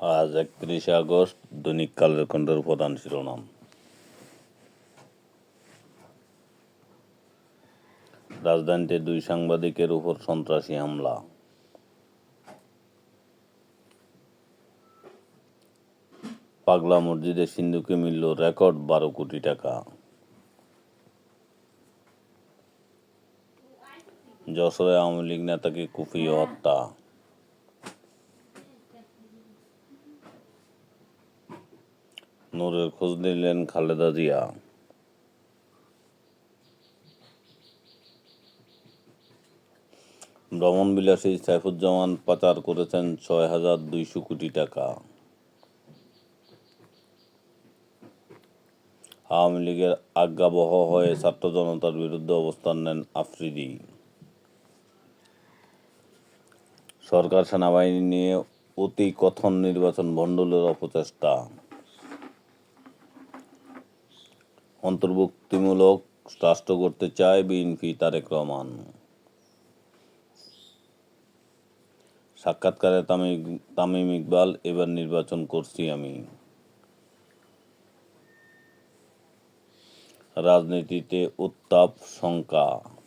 আজ একত্রিশে আগস্ট, দৈনিক কালের কণ্ঠের প্রধান শিরোনাম। রাজধানীতে দুই সাংবাদিকের উপর সন্ত্রাসী হামলা। পাগলা মসজিদে সিন্ধুকে মিলল রেকর্ড বারো কোটি টাকা। যশোরে আওয়ামী লীগ নেতাকে কুপিয়ে হত্যা। নূরের খোঁজ নিলেন খালেদা জিয়া। ভ্রমণবিলাসী সাইফুজ্জামান পাচার করেছেন ছয় হাজার দুইশো কোটি টাকা। আওয়ামী লীগের আজ্ঞাবহ হয়ে ছাত্র জনতার বিরুদ্ধে অবস্থান নেন আফ্রিদি। সরকার সেনাবাহিনী নিয়ে অতি কথন নির্বাচন ভণ্ডুলের অপচেষ্টা। অন্তর্ভুক্তিমূলক রাষ্ট্র করতে চায় বিএনপি তারেক রহমান। সাক্ষাৎকারে তামিম তামিম ইকবাল, এবার নির্বাচন করছি আমি। রাজনীতিতে উত্তাপ শঙ্কা।